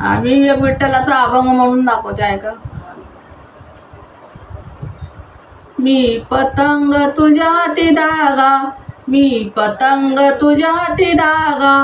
आम्ही एक विठ्ठलाचा अभंग म्हणून दाखवते ऐका मी पतंग तुझ्या हाती धागा मी पतंग तुझ्या हाती धागा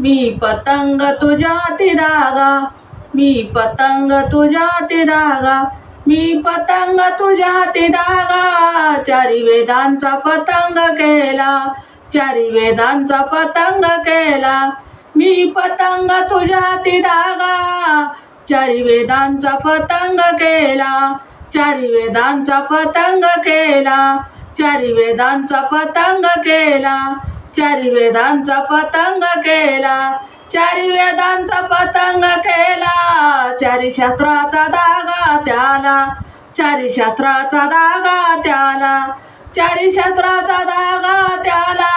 मी पतंग तुझ्या हाती धागा मी पतंग तुझ्या हाती धागा मी पतंग तुझ्या हाती धागा. चारी वेदांचा पतंग केला चारी वेदांचा पतंग केला मी पतंग तुझ्या ती धागा. चारी वेदांचा पतंग केला. चारी वेदांचा पतंग केला. चारी वेदांचा पतंग केला. चारी वेदांचा पतंग केला. चारी वेदांचा पतंग केला. चारी शास्त्राचा धागा त्याला. चारी शास्त्राचा धागा त्याला. चारी शास्त्राचा धागा त्याला.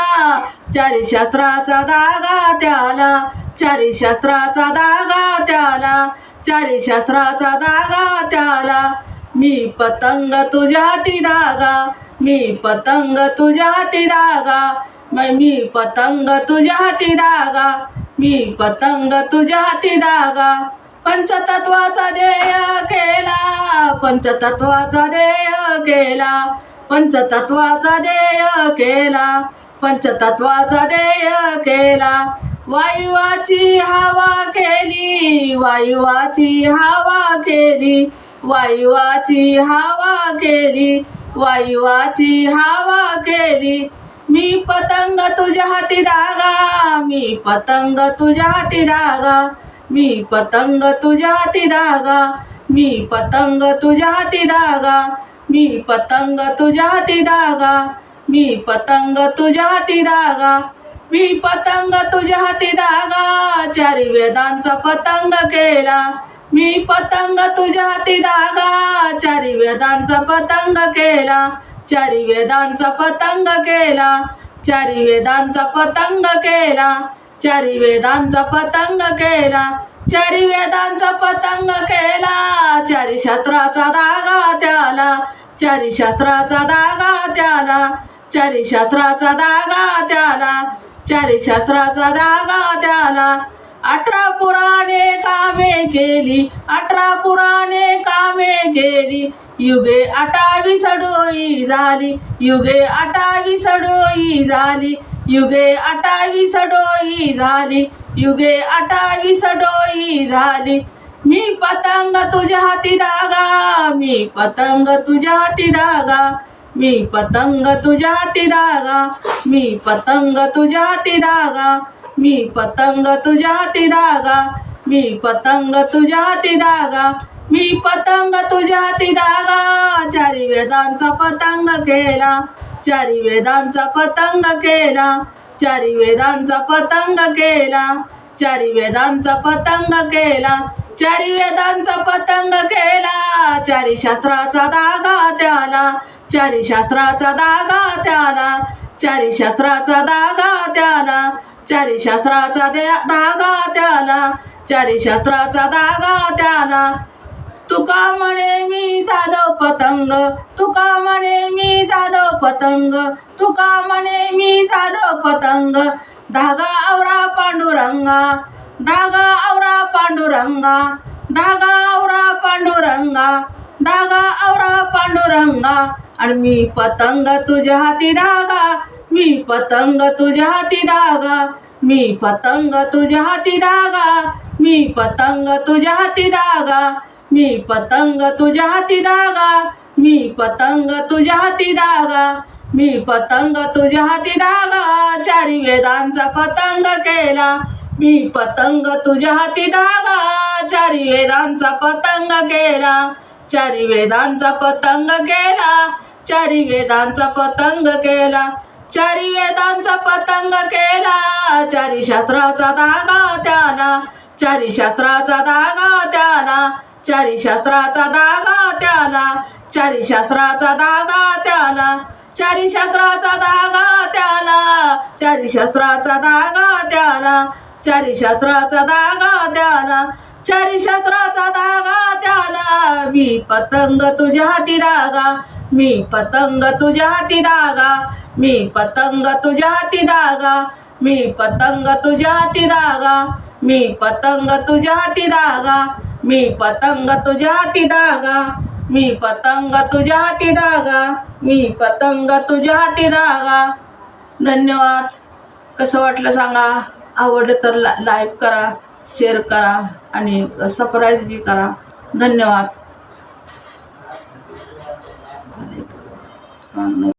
चारी शास्त्राचा धागा त्याला. चारी शास्त्राचा धागा त्याला. चारी शास्त्राचा धागा त्याला. मी पतंग तुझ्या हाती धागा मी पतंग तुझ्या हाती धागा मी पतंग तुझ्या हाती धागा मी पतंग तुझ्या हाती धागा पंचतत्वाचा देय केला. पंचतत्वाचा देय केला. पंचतत्वाचा देय केला. पंचतत्वाचा देय केला. वायुवाची हवा केली. वायुवाची हवा केली. वायुवाची हवा केली. वायुवाची हवा केली. मी पतंग तुझ्या हाती धागा. मी पतंग तुझ्या हाती धागा. मी पतंग तुझ्या हाती धागा. मी पतंग तुझ्या हाती धागा. मी पतंग तुझ्या हाती धागा मी पतंग तुझ्या हाती धागा मी पतंग तुझ्या हाती धागा चारी वेदांचा पतंग केला मी पतंग तुझ्या हाती धागा चारी वेदांचा पतंग केला चारी वेदांचा पतंग केला चारी वेदांचा पतंग केला चारी वेदांचा पतंग केला चारी वेदांचा पतंग केला चारी शास्त्राचा धागा त्याला चारी शास्त्राचा धागा त्याला चारी शास्त्राचा धागा त्याला चारी शास्त्राचा धागा त्याला. अठरा पुराणे कामे केली अठरा पुराणे कामे केली. युगे अठावी सडोई झाली युगे अठावी सडोई झाली. युगे अटावी डोई झाली युगे अटावी डोई झाली. मी पतंग तुझ्या हाती धागा मी पतंग तुझ्या हाती धागा मी पतंग तुझ्या हाती धागा मी पतंग तुझ्या हाती धागा मी पतंग तुझ्या हाती धागा मी पतंग तुझ्या हाती धागा मी पतंग तुझ्या हाती धागा. चारी वेदांचा पतंग केला चारी वेदांचा पतंग केला. चारी वेदांचा पतंग केला. चारी वेदांचा पतंग केला. चारी वेदांचा पतंग केला. चारी शास्त्राचा दागा त्याला. चारी शास्त्राचा दागा त्याला. चारी शास्त्राचा धागा त्याला. चारी शास्त्राचा दागा धागा त्याला. चारी शास्त्राचा धागा त्याला. तुका म्हणे मी जाधव पतंग तुका म्हणे मी जाधव पतंग तुका म्हणे मी जाधव पतंग. धागा आवरा पांडुरंगा धागा आवरा पांडुरंगा धागा आवरा पांडुरंगा धागा आवरा पांडुरंगा. आणि मी पतंग तुझ्या हाती धागा मी पतंग तुझ्या हाती धागा मी पतंग तुझ्या हाती धागा मी पतंग तुझ्या हाती धागा. मी पतंग तुझ्या हाती धागा. मी पतंग तुझ्या हाती धागा. मी पतंग तुझ्या हाती धागा. चारी वेदांचा पतंग केला. मी पतंग तुझ्या हाती धागा. चारी वेदांचा पतंग केला. चारी वेदांचा पतंग केला. चारी वेदांचा पतंग केला. चारी वेदांचा पतंग केला. चारी शास्त्राचा धागा त्याला. चारी शास्त्राचा धागा त्याला. चारी शास्त्राचा धागा त्याला चारी शास्त्राचा धागा त्याला चारी शास्त्राचा धागा त्याला चारी शास्त्राचा धागा त्याला चारी शास्त्राचा धागा त्याला चारी शास्त्राचा धागा त्याला. मी पतंग तुझ्या हाती धागा मी पतंग तुझ्या हाती धागा मी पतंग तुझ्या हाती धागा मी पतंग तुझ्या हाती धागा मी पतंग तुझ्या हाती धागा मी पतंग तुझ्या हाती धागा. मी पतंग तुझ्या हाती धागा. मी पतंग तुझ्या हाती धागा. धन्यवाद. कसं वाटलं सांगा? आवडलं तर ला लाईक करा शेअर करा आणि सबस्क्राईब बी करा. धन्यवाद.